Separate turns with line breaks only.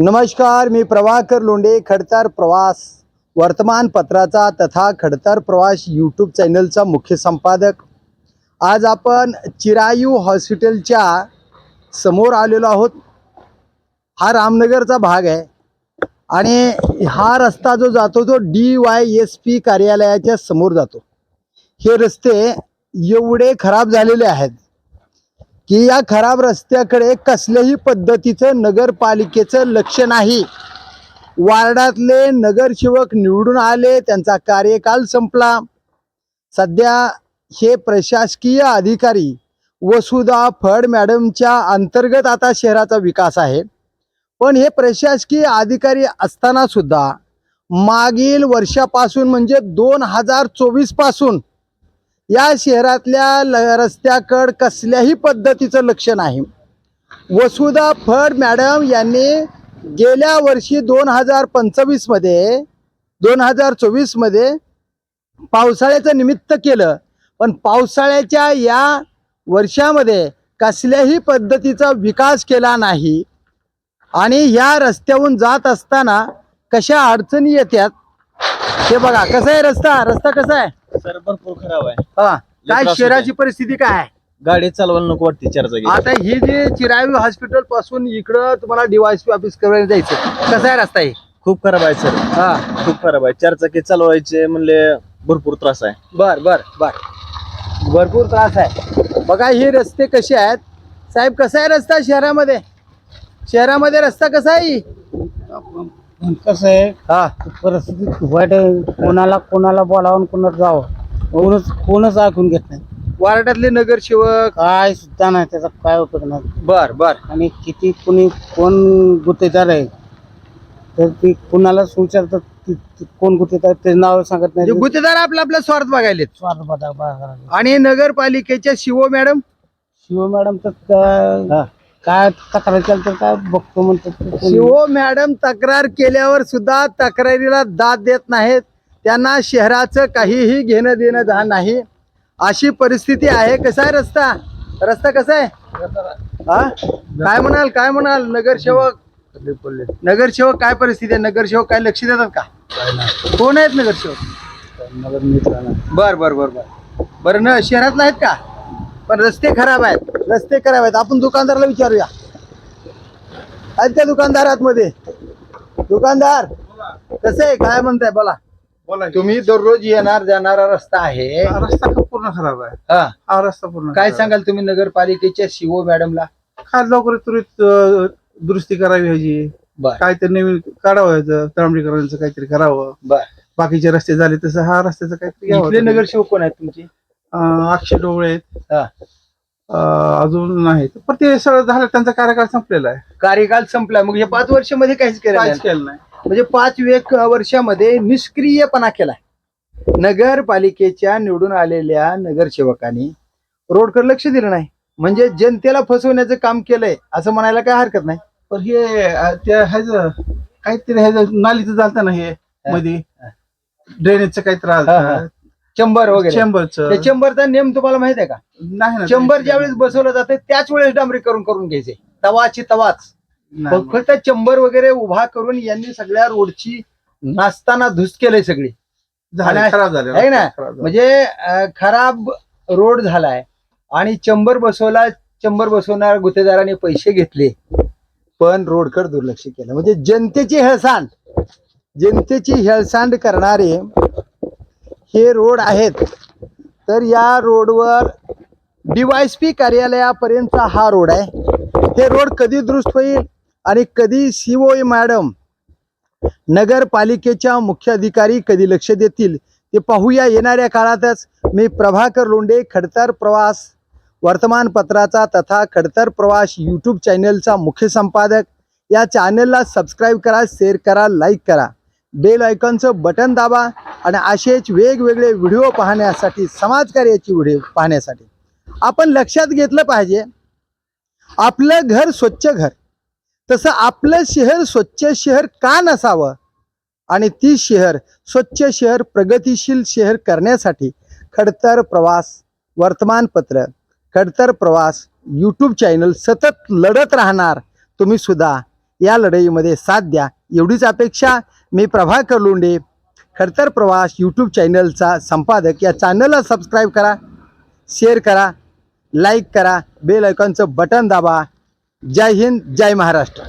नमस्कार मी प्रभाकर लोंढे खडतर प्रवास वर्तमानपत्राचा तथा खडतर प्रवास यूट्यूब चॅनलचा मुख्य संपादक. आज आपण चिरायू हॉस्पिटलच्या समोर आलेलो आहोत. हा रामनगरचा भाग आहे आणि हा रस्ता जो जातो तो डी वाय एस पी कार्यालयाच्या समोर जातो. हे रस्ते एवढे खराब झालेले आहेत की या खराब रस्त्याकडे कसल्याही पद्धतीचं नगरपालिकेचं लक्ष नाही. वार्डातले नगरसेवक निवडून आले त्यांचा कार्यकाल संपला. सध्या हे प्रशासकीय अधिकारी वसुधा फड मॅडमच्या अंतर्गत आता शहराचा विकास आहे. पण हे प्रशासकीय अधिकारी असताना सुद्धा मागील वर्षापासून म्हणजे दोन हजार चोवीसपासून या शहरातल्या ल रस्त्याकड कसल्याही पद्धतीचं लक्ष नाही. वसुधा फड मॅडम यांनी गेल्या वर्षी दोन हजार पंचवीसमध्ये दोन हजार चोवीसमध्ये पावसाळ्याचं निमित्त केलं. पण पावसाळ्याच्या या वर्षामध्ये कसल्याही पद्धतीचा विकास केला नाही. आणि ह्या रस्त्याहून जात असताना कशा अडचणी येतात हे बघा. कसा आहे रस्ता? रस्ता कसा आहे?
सर भरपूर खराब आहे.
हा काय
त्रास
शहराची परिस्थिती काय आहे?
गाडी चालवायला नको वाटते चार जागी.
आता ही जी चिरावी हॉस्पिटलपासून इकडं तुम्हाला डीवायसपी ऑफिस करायला जायचं. कसा आहे रस्ता आहे
खूप खराब आहे सर.
हा.
खूप खराब आहे. चार चाकी चालवायचे म्हणले भरपूर त्रास आहे.
बर बर बर. भरपूर त्रास आहे. बघा ही रस्ते कसे आहेत? साहेब कसा आहे रस्ता शहरामध्ये? शहरामध्ये रस्ता कसा आहे?
कसं आहे
हा.
परिस्थिती वाईट आहे. कोणाला कोणाला बोलावून कोणाला जावं कोणच कोणच ऐकून घेत नाही.
वार्डातले नगरसेवक?
काय सुद्धा नाही त्याचा काय उपयोग नाही.
बर बर.
आणि किती कोणी कोण गुत्तेदार आहे तर ती कुणालाच विचारतात ती- ती कोण गुत्तेदार ते नाव सांगत नाही.
गुत्तेदार आपला आपला स्वार्थ बघायलेत.
स्वार्थ बघा- बघा.
आणि नगरपालिकेच्या शिवो मॅडम?
शिव मॅडम तर काय- काय तक्रार केलं तर काय बघतो म्हणतात.
शिवो मॅडम तक्रार केल्यावर सुद्धा तक्रारीला दाद देत नाहीत. त्यांना शहराचं काहीही घेणं देणं जा नाही. अशी परिस्थिती आहे. कसा आहे रस्ता? रस्ता कसा आहे? हा? काय म्हणाल? काय म्हणाल? नगरसेवक? नगरसेवक काय परिस्थिती आहे? नगरसेवक काय लक्ष देतात का? कोण आहेत नगरसेवक? बर बर बर बर. बरं न शहरात नाहीत का? पण रस्ते खराब आहेत. रस्ते खराब आहेत. आपण दुकानदाराला विचारूया. आहेत त्या दुकानदार आतमध्ये दुकानदार कसं आहे? काय म्हणताय? बोला.
बोला
तुम्ही दररोज येणार जाणारा रस्ता आहे.
रस्ता खूप पूर्ण खराब आहे.
हा.
हा रस्ता पूर्ण
काय
खराब.
सांगाल तुम्ही नगरपालिकेच्या शिवो मॅडमला?
काय लवकर त्वरित अं, दुरुस्ती करावी ह्याची.
बर.
काहीतरी नवीन काढावं ह्याचं तांबडीकरांचं काहीतरी करावं.
बर.
बाकीचे रस्ते झाले तसं हा रस्त्याचं काहीतरी
इथले
तरी.
नगरसेवक कोण आहेत तुमचे?
अं, अक्षय डोळे आहेत.
हा.
अं, अजून नाहीत. पण ते सगळं झालं त्यांचा कार्यकाळ संपलेला आहे.
कार्यकाल संपला. मग या पाच वर्षामध्ये काहीच केलं नाही.
काहीच केलं नाही.
म्हणजे पाच वेक वर्षामध्ये निष्क्रियपणा केलाय. नगरपालिकेच्या निवडून आलेल्या नगरसेवकांनी रोडकडे लक्ष दिलं नाही. म्हणजे जनतेला फसवण्याचं काम केलंय असं म्हणायला काय हरकत नाही.
पण हे अं, त्या ह्याचं काहीतरी ह्याचं नालीचं झालं ना हे मध्ये? ड्रेनेजचं काहीतरी
हा, हा.
आलं
चंबर वगैरे.
चेंबरचं.
चंबरचा नेम तुम्हाला माहीत आहे का?
नाही ना
चंबर ज्या वेळेस बसवलं जातं त्याच वेळेस डांबरी करून करून घ्यायचे. तवाची तवाच.
नाही,
फक्त चंबर वगैरे उभा करून यांनी सगळ्या रोडची नाचताना धुस केलंय सगळी.
झालं
आणि-
खराब झालं
आहे ना?
रस्ता खराब झाला.
म्हणजे अं, खराब रोड झालाय आणि चंबर बसवला चंबर बसवणाऱ्या गुत्तेदाराने पैसे घेतले. पण रोडकडे दुर्लक्ष केलं. म्हणजे जनतेची हेळसांड जनतेची हेळसांड करणारे हे रोड आहेत. तर या रोडवर डी वाय पी कार्यालयापर्यंतचा हा रोड आहे. हे रोड कधी दुरुस्त होईल आणि कधी सी ओ मॅडम नगरपालिकेच्या मुख्य अधिकारी कधी लक्ष देतील ते पाहूया येणाऱ्या काळातच. मी प्रभाकर लोंडे खडतर प्रवास वर्तमानपत्राचा तथा खडतर प्रवास यूट्यूब चॅनलचा मुख्य संपादक. या चॅनलला सबस्क्राईब करा शेअर करा लाईक करा. बेल आयकॉनचं बटन दाबा आणि असेच वेगवेगळे व्हिडिओ पाहण्यासाठी समाजकार्याची व्हिडिओ पाहण्यासाठी. आपण लक्षात घेतलं पाहिजे आपलं घर स्वच्छ घर. तसं आपलं शहर स्वच्छ शहर का नसावं? आणि ती शहर स्वच्छ शहर प्रगतिशील शहर करण्यासाठी खडतर प्रवास वर्तमानपत्र खडतर प्रवास यूट्यूब चॅनल सतत लढत राहणार. तुम्ही सुद्धा या लढाईमध्ये साथ द्या. एवढीच अपेक्षा. मी प्रभाकर लोंडे खडतर प्रवास यूट्यूब चॅनलचा संपादक. या चॅनलला सबस्क्राईब करा शेअर करा लाईक करा बेल आयकॉनचं बटन दाबा. जय हिंद जय महाराष्ट्र.